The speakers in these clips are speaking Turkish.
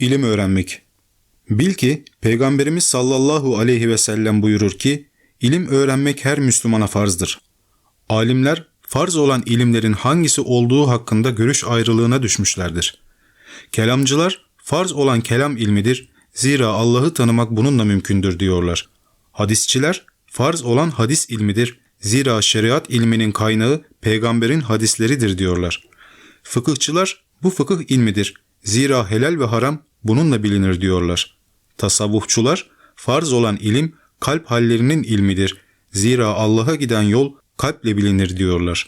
İlim öğrenmek. Bil ki Peygamberimiz sallallahu aleyhi ve sellem buyurur ki, ilim öğrenmek her Müslümana farzdır. Alimler farz olan ilimlerin hangisi olduğu hakkında görüş ayrılığına düşmüşlerdir. Kelamcılar farz olan kelam ilmidir, zira Allah'ı tanımak bununla mümkündür diyorlar. Hadisçiler farz olan hadis ilmidir, zira şeriat ilminin kaynağı peygamberin hadisleridir diyorlar. Fıkıhçılar bu fıkıh ilmidir, zira helal ve haram bununla bilinir diyorlar. Tasavvufçular farz olan ilim kalp hallerinin ilmidir, zira Allah'a giden yol kalple bilinir diyorlar.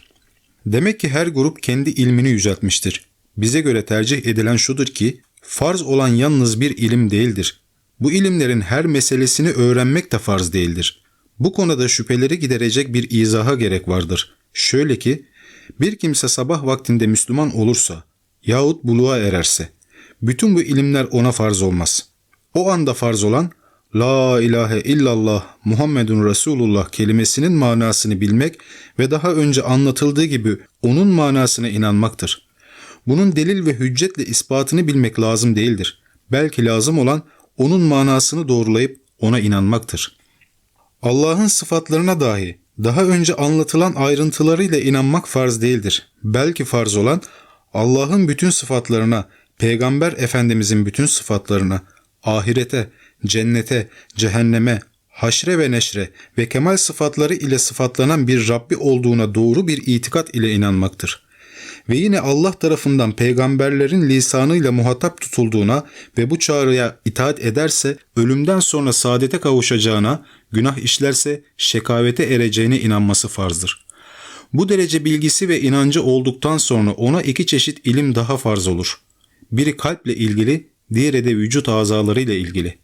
Demek ki her grup kendi ilmini yüceltmiştir. Bize göre tercih edilen şudur ki, farz olan yalnız bir ilim değildir. Bu ilimlerin her meselesini öğrenmek de farz değildir. Bu konuda şüpheleri giderecek bir izaha gerek vardır. Şöyle ki, bir kimse sabah vaktinde Müslüman olursa yahut buluğa ererse, bütün bu ilimler ona farz olmaz. O anda farz olan, La ilahe illallah Muhammedun Resulullah kelimesinin manasını bilmek ve daha önce anlatıldığı gibi onun manasına inanmaktır. Bunun delil ve hüccetle ispatını bilmek lazım değildir. Belki lazım olan onun manasını doğrulayıp ona inanmaktır. Allah'ın sıfatlarına dahi daha önce anlatılan ayrıntılarıyla inanmak farz değildir. Belki farz olan Allah'ın bütün sıfatlarına, Peygamber Efendimizin bütün sıfatlarına, ahirete, cennete, cehenneme, haşre ve neşre ve kemal sıfatları ile sıfatlanan bir Rabbi olduğuna doğru bir itikat ile inanmaktır. Ve yine Allah tarafından peygamberlerin lisanıyla muhatap tutulduğuna ve bu çağrıya itaat ederse ölümden sonra saadete kavuşacağına, günah işlerse şekavete ereceğine inanması farzdır. Bu derece bilgisi ve inancı olduktan sonra ona iki çeşit ilim daha farz olur. Biri kalple ilgili, diğeri de vücut azalarıyla ilgili.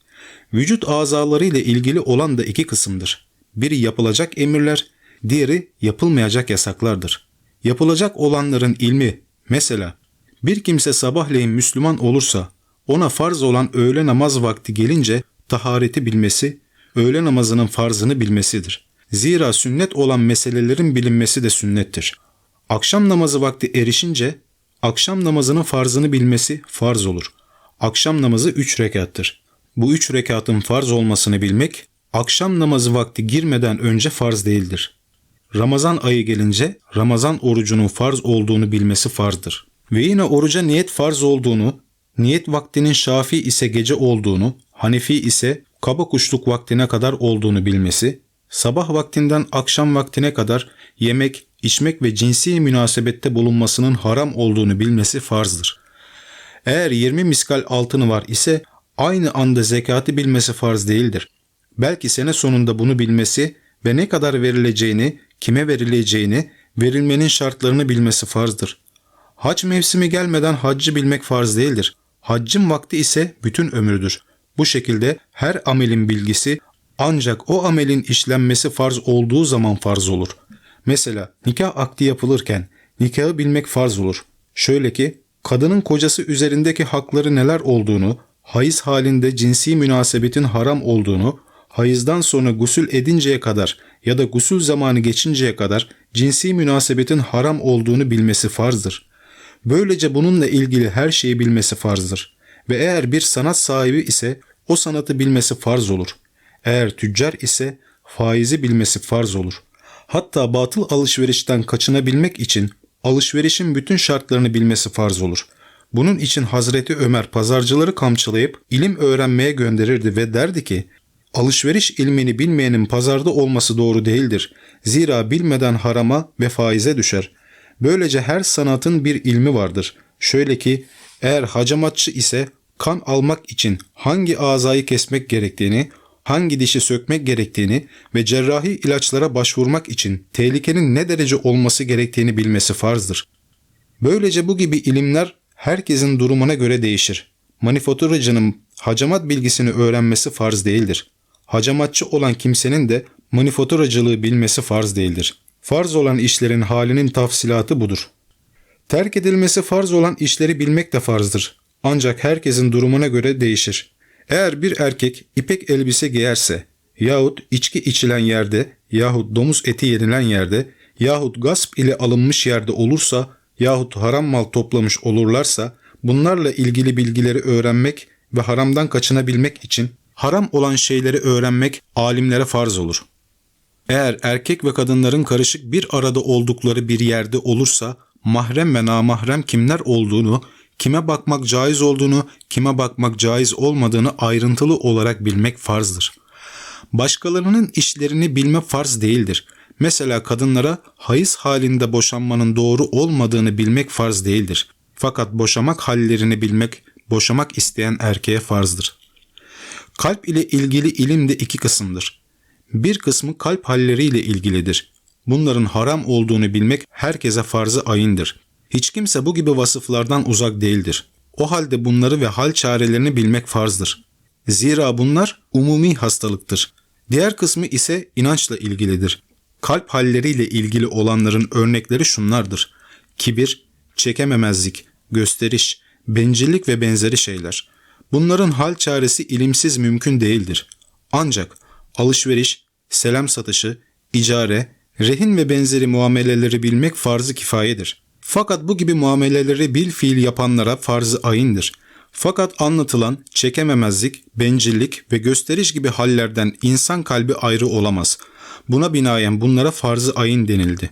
Vücut azalarıyla ilgili olan da iki kısımdır. Biri yapılacak emirler, diğeri yapılmayacak yasaklardır. Yapılacak olanların ilmi, mesela bir kimse sabahleyin Müslüman olursa ona farz olan öğle namaz vakti gelince tahareti bilmesi, öğle namazının farzını bilmesidir. Zira sünnet olan meselelerin bilinmesi de sünnettir. Akşam namazı vakti erişince akşam namazının farzını bilmesi farz olur. Akşam namazı üç rekattır. Bu üç rekatın farz olmasını bilmek, akşam namazı vakti girmeden önce farz değildir. Ramazan ayı gelince Ramazan orucunun farz olduğunu bilmesi farzdır. Ve yine oruca niyet farz olduğunu, niyet vaktinin şafi ise gece olduğunu, Hanefi ise kaba kuşluk vaktine kadar olduğunu bilmesi, sabah vaktinden akşam vaktine kadar yemek, içmek ve cinsi münasebette bulunmasının haram olduğunu bilmesi farzdır. Eğer 20 miskal altını var ise aynı anda zekatı bilmesi farz değildir. Belki sene sonunda bunu bilmesi ve ne kadar verileceğini, kime verileceğini, verilmenin şartlarını bilmesi farzdır. Hac mevsimi gelmeden haccı bilmek farz değildir. Haccın vakti ise bütün ömürdür. Bu şekilde her amelin bilgisi ancak o amelin işlenmesi farz olduğu zaman farz olur. Mesela nikah akdi yapılırken nikahı bilmek farz olur. Şöyle ki kadının kocası üzerindeki hakları neler olduğunu, hayız halinde cinsi münasebetin haram olduğunu, hayızdan sonra gusül edinceye kadar ya da gusül zamanı geçinceye kadar cinsi münasebetin haram olduğunu bilmesi farzdır. Böylece bununla ilgili her şeyi bilmesi farzdır. Ve eğer bir sanat sahibi ise o sanatı bilmesi farz olur. Eğer tüccar ise faizi bilmesi farz olur. Hatta batıl alışverişten kaçınabilmek için alışverişin bütün şartlarını bilmesi farz olur. Bunun için Hazreti Ömer pazarcıları kamçılayıp ilim öğrenmeye gönderirdi ve derdi ki alışveriş ilmini bilmeyenin pazarda olması doğru değildir. Zira bilmeden harama ve faize düşer. Böylece her sanatın bir ilmi vardır. Şöyle ki eğer hacamatçı ise kan almak için hangi azayı kesmek gerektiğini, hangi dişi sökmek gerektiğini ve cerrahi ilaçlara başvurmak için tehlikenin ne derece olması gerektiğini bilmesi farzdır. Böylece bu gibi ilimler herkesin durumuna göre değişir. Manifaturacının hacamat bilgisini öğrenmesi farz değildir. Hacamatçı olan kimsenin de manifaturacılığı bilmesi farz değildir. Farz olan işlerin halinin tafsilatı budur. Terk edilmesi farz olan işleri bilmek de farzdır. Ancak herkesin durumuna göre değişir. Eğer bir erkek ipek elbise giyerse yahut içki içilen yerde yahut domuz eti yenilen yerde yahut gasp ile alınmış yerde olursa yahut haram mal toplamış olurlarsa bunlarla ilgili bilgileri öğrenmek ve haramdan kaçınabilmek için haram olan şeyleri öğrenmek alimlere farz olur. Eğer erkek ve kadınların karışık bir arada oldukları bir yerde olursa mahrem ve namahrem kimler olduğunu, kime bakmak caiz olduğunu, kime bakmak caiz olmadığını ayrıntılı olarak bilmek farzdır. Başkalarının işlerini bilme farz değildir. Mesela kadınlara hayız halinde boşanmanın doğru olmadığını bilmek farz değildir. Fakat boşamak hallerini bilmek, boşamak isteyen erkeğe farzdır. Kalp ile ilgili ilim de iki kısımdır. Bir kısmı kalp halleriyle ilgilidir. Bunların haram olduğunu bilmek herkese farzı ayındır. Hiç kimse bu gibi vasıflardan uzak değildir. O halde bunları ve hal çarelerini bilmek farzdır. Zira bunlar umumi hastalıktır. Diğer kısmı ise inançla ilgilidir. Kalp halleriyle ilgili olanların örnekleri şunlardır. Kibir, çekememezlik, gösteriş, bencillik ve benzeri şeyler. Bunların hal çaresi ilimsiz mümkün değildir. Ancak alışveriş, selam satışı, icare, rehin ve benzeri muameleleri bilmek farz-ı kifayedir. Fakat bu gibi muameleleri bil fiil yapanlara farz-ı. Fakat anlatılan çekememezlik, bencillik ve gösteriş gibi hallerden insan kalbi ayrı olamaz. Buna binaen bunlara farz-ı ayin denildi.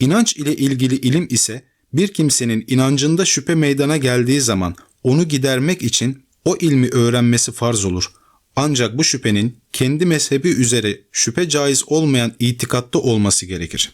İnanç ile ilgili ilim ise bir kimsenin inancında şüphe meydana geldiği zaman onu gidermek için o ilmi öğrenmesi farz olur. Ancak bu şüphenin kendi mezhebi üzere şüphe caiz olmayan itikatta olması gerekir.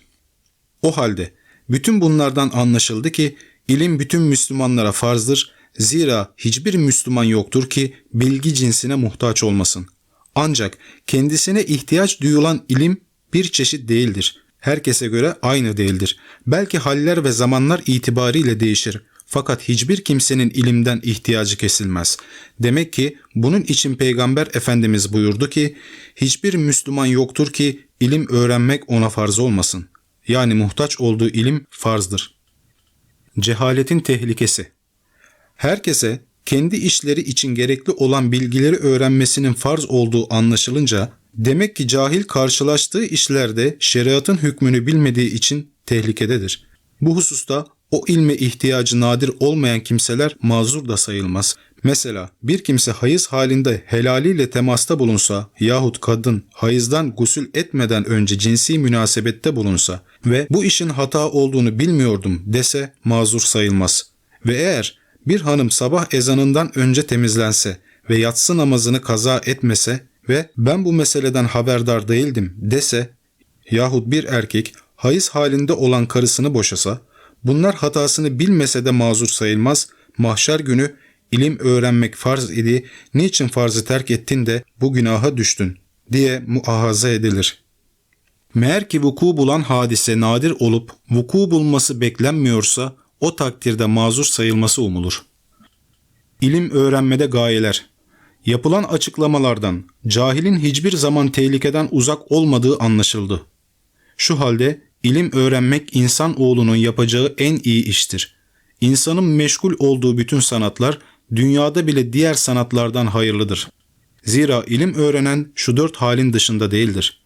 O halde bütün bunlardan anlaşıldı ki ilim bütün Müslümanlara farzdır. Zira hiçbir Müslüman yoktur ki bilgi cinsine muhtaç olmasın. Ancak kendisine ihtiyaç duyulan ilim bir çeşit değildir. Herkese göre aynı değildir. Belki haller ve zamanlar itibariyle değişir. Fakat hiçbir kimsenin ilimden ihtiyacı kesilmez. Demek ki bunun için Peygamber Efendimiz buyurdu ki hiçbir Müslüman yoktur ki ilim öğrenmek ona farz olmasın. Yani muhtaç olduğu ilim farzdır. Cehaletin tehlikesi Herkese kendi işleri için gerekli olan bilgileri öğrenmesinin farz olduğu anlaşılınca demek ki cahil karşılaştığı işlerde şeriatın hükmünü bilmediği için tehlikededir. Bu hususta o ilme ihtiyacı nadir olmayan kimseler mazur da sayılmaz. Mesela bir kimse hayız halinde helaliyle temasta bulunsa yahut kadın hayızdan gusül etmeden önce cinsi münasebette bulunsa ve bu işin hata olduğunu bilmiyordum dese mazur sayılmaz. Ve eğer bir hanım sabah ezanından önce temizlense ve yatsı namazını kaza etmese ve ben bu meseleden haberdar değildim dese yahut bir erkek hayız halinde olan karısını boşasa bunlar hatasını bilmese de mazur sayılmaz mahşer günü ilim öğrenmek farz idi niçin farzı terk ettin de bu günaha düştün diye muahaza edilir. Meğer ki vuku bulan hadise nadir olup vuku bulması beklenmiyorsa o takdirde mazur sayılması umulur. İlim öğrenmede gayeler Yapılan açıklamalardan cahilin hiçbir zaman tehlikeden uzak olmadığı anlaşıldı. Şu halde ilim öğrenmek insan oğlunun yapacağı en iyi iştir. İnsanın meşgul olduğu bütün sanatlar dünyada bile diğer sanatlardan hayırlıdır. Zira ilim öğrenen şu dört halin dışında değildir.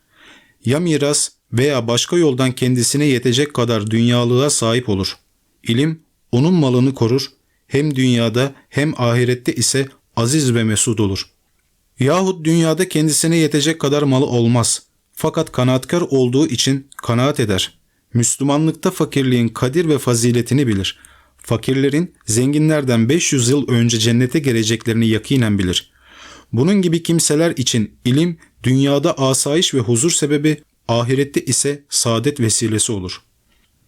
Ya miras veya başka yoldan kendisine yetecek kadar dünyalığa sahip olur. İlim onun malını korur, hem dünyada hem ahirette ise aziz ve mesud olur. Yahut dünyada kendisine yetecek kadar malı olmaz. Fakat kanaatkar olduğu için kanaat eder. Müslümanlıkta fakirliğin kadir ve faziletini bilir. Fakirlerin zenginlerden 500 yıl önce cennete geleceklerini yakinen bilir. Bunun gibi kimseler için ilim dünyada asayiş ve huzur sebebi, ahirette ise saadet vesilesi olur.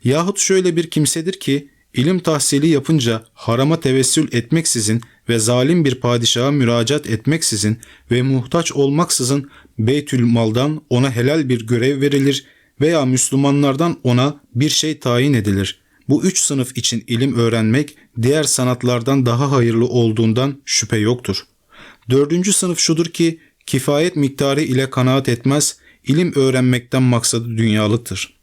Yahut şöyle bir kimsedir ki ilim tahsili yapınca harama tevessül etmeksizin ve zalim bir padişaha müracaat etmeksizin ve muhtaç olmaksızın Beytül Mal'dan ona helal bir görev verilir veya Müslümanlardan ona bir şey tayin edilir. Bu üç sınıf için ilim öğrenmek diğer sanatlardan daha hayırlı olduğundan şüphe yoktur. Dördüncü sınıf şudur ki kifayet miktarı ile kanaat etmez, ilim öğrenmekten maksadı dünyalıktır.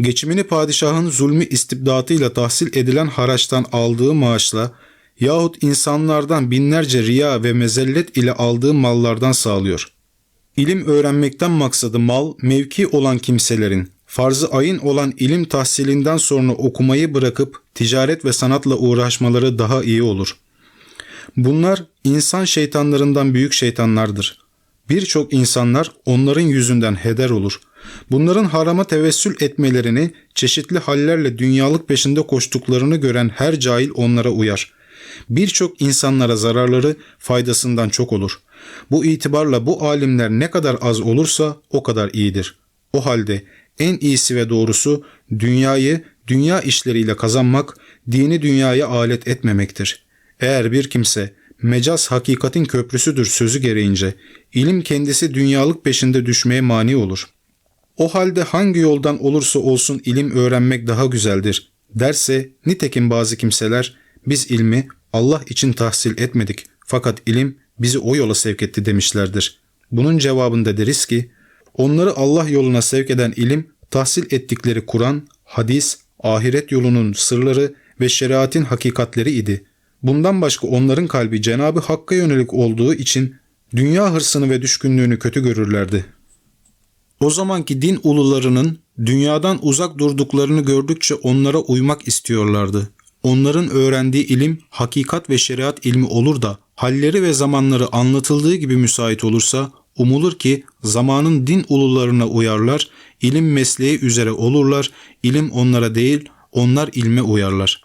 Geçimini padişahın zulmü istibdatıyla tahsil edilen haraçtan aldığı maaşla yahut insanlardan binlerce riya ve mezellet ile aldığı mallardan sağlıyor. İlim öğrenmekten maksadı mal, mevki olan kimselerin, farzı ayın olan ilim tahsilinden sonra okumayı bırakıp ticaret ve sanatla uğraşmaları daha iyi olur. Bunlar insan şeytanlarından büyük şeytanlardır. Birçok insanlar onların yüzünden heder olur. Bunların harama tevessül etmelerini, çeşitli hallerle dünyalık peşinde koştuklarını gören her cahil onlara uyar. Birçok insanlara zararları faydasından çok olur. Bu itibarla bu alimler ne kadar az olursa o kadar iyidir. O halde en iyisi ve doğrusu dünyayı dünya işleriyle kazanmak, dini dünyaya alet etmemektir. Eğer bir kimse mecaz hakikatin köprüsüdür sözü gereğince ilim kendisi dünyalık peşinde düşmeye mani olur. O halde hangi yoldan olursa olsun ilim öğrenmek daha güzeldir derse nitekim bazı kimseler biz ilmi Allah için tahsil etmedik fakat ilim bizi o yola sevk etti demişlerdir. Bunun cevabında deriz ki onları Allah yoluna sevk eden ilim tahsil ettikleri Kur'an, hadis, ahiret yolunun sırları ve şeriatin hakikatleri idi. Bundan başka onların kalbi Cenabı Hakk'a yönelik olduğu için dünya hırsını ve düşkünlüğünü kötü görürlerdi. O zamanki din ulularının dünyadan uzak durduklarını gördükçe onlara uymak istiyorlardı. Onların öğrendiği ilim hakikat ve şeriat ilmi olur da halleri ve zamanları anlatıldığı gibi müsait olursa umulur ki zamanın din ulularına uyarlar, ilim mesleği üzere olurlar, ilim onlara değil onlar ilme uyarlar.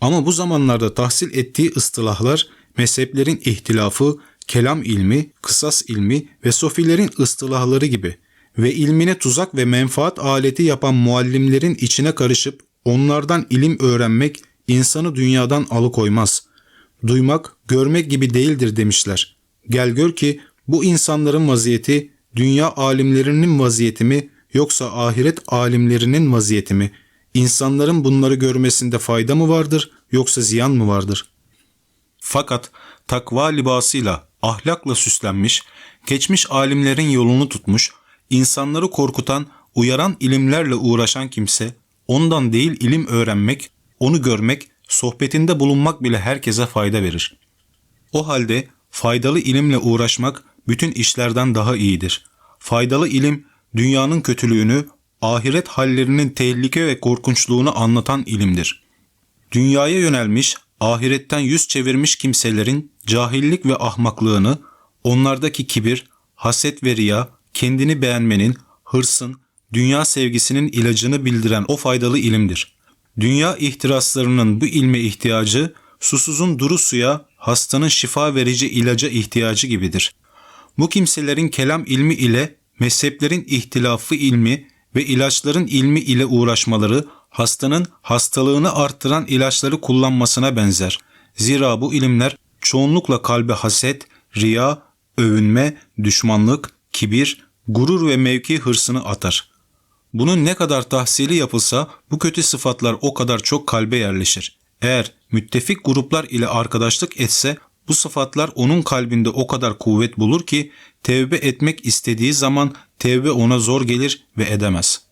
Ama bu zamanlarda tahsil ettiği ıstılahlar mezheplerin ihtilafı, kelam ilmi, kısas ilmi ve sofilerin ıstılahları gibi ve ilmine tuzak ve menfaat aleti yapan muallimlerin içine karışıp onlardan ilim öğrenmek insanı dünyadan alıkoymaz. Duymak, görmek gibi değildir demişler. Gel gör ki bu insanların vaziyeti dünya alimlerinin vaziyeti mi yoksa ahiret alimlerinin vaziyeti mi? İnsanların bunları görmesinde fayda mı vardır yoksa ziyan mı vardır? Fakat takva libasıyla, ahlakla süslenmiş, geçmiş alimlerin yolunu tutmuş, insanları korkutan, uyaran ilimlerle uğraşan kimse, ondan değil ilim öğrenmek, onu görmek, sohbetinde bulunmak bile herkese fayda verir. O halde faydalı ilimle uğraşmak bütün işlerden daha iyidir. Faydalı ilim dünyanın kötülüğünü, ahiret hallerinin tehlike ve korkunçluğunu anlatan ilimdir. Dünyaya yönelmiş, ahiretten yüz çevirmiş kimselerin cahillik ve ahmaklığını, onlardaki kibir, haset ve riya, kendini beğenmenin, hırsın, dünya sevgisinin ilacını bildiren o faydalı ilimdir. Dünya ihtiraslarının bu ilme ihtiyacı, susuzun duru suya, hastanın şifa verici ilaca ihtiyacı gibidir. Bu kimselerin kelam ilmi ile mezheplerin ihtilafı ilmi ve ilaçların ilmi ile uğraşmaları hastanın hastalığını arttıran ilaçları kullanmasına benzer. Zira bu ilimler çoğunlukla kalbe haset, riya, övünme, düşmanlık, kibir, gurur ve mevki hırsını atar. Bunun ne kadar tahsili yapılsa bu kötü sıfatlar o kadar çok kalbe yerleşir. Eğer müttefik gruplar ile arkadaşlık etse bu sıfatlar onun kalbinde o kadar kuvvet bulur ki tevbe etmek istediği zaman tevbe ona zor gelir ve edemez.''